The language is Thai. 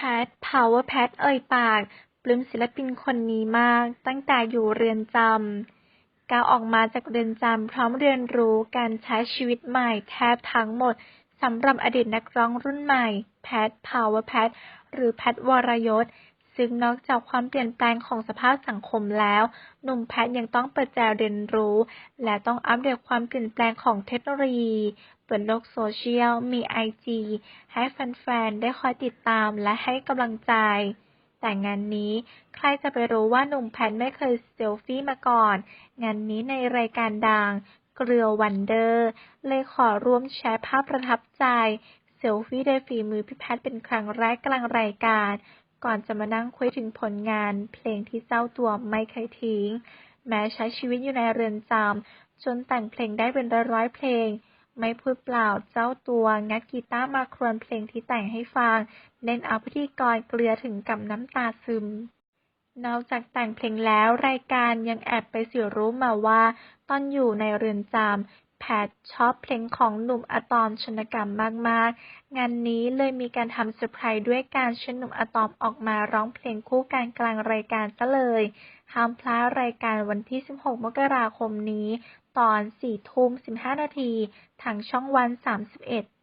ท พาวเวอร์แพท เอ่ยปาก ปลื้มศิลปินคนนี้มาก ตั้งแต่อยู่เรือนจำก้าวออกมาจากเรือนจำพร้อมเรียนรู้การใช้ชีวิตใหม่แทบทั้งหมดสำหรับอดีตนักร้องรุ่นใหม่ แพท พาวเวอร์แพท หรือแพทวรยศ ซึ่งนอกจากความเปลี่ยนแปลงของสภาพสังคมแล้ว หนุ่มแพทยังต้องเปิดใจเรียนรู้ และต้องอัปเดตความเปลี่ยนแปลงของเทคโนโลยี เปิดโลกโซเชียล มีไอจีให้แฟนๆ ได้คอยติดตามและให้กำลังใจ แต่งานนี้ใครจะไปรู้ว่าหนุ่มแพทไม่เคยเซลฟี่มาก่อน งานนี้ในรายการดังเกลือวันเดอร์ เลยขอร่วมแชร์ภาพประทับใจเซลฟี่ด้วยฝีมือพี่แพทเป็นครั้งแรกกลางรายการ ก่อนจะมานั่งคุยถึงผลงาน เพลงที่เจ้าตัวไม่เคยทิ้ง แม้ใช้ชีวิตอยู่ในเรือนจำจนแต่งเพลงได้เป็นร้อยๆเพลง ไม่พูดเปล่าเจ้าตัวงัดกีตาร์มาครวญเพลงที่แต่งให้ฟังเล่นเอาพิธีกรเกลือถึงกับน้ำตาซึมนอกจากแต่งเพลงแล้วรายการยังแอบไปสืบรู้มาว่า ตอนอยู่ในเรือนจำ แพทชอบเพลงของหนุ่มอะตอมชนกรรมมาก ๆ งานนี้เลยมีการทำเซอร์ไพรส์ด้วยการเชิญหนุ่มอะตอมออกมาร้องเพลงคู่กันกลางรายการซะเลย ห้ามพลาดรายการวันที่ 16 มกราคมนี้ ตอน 4 ทุ่ม 15 นาที ทางช่องวัน 31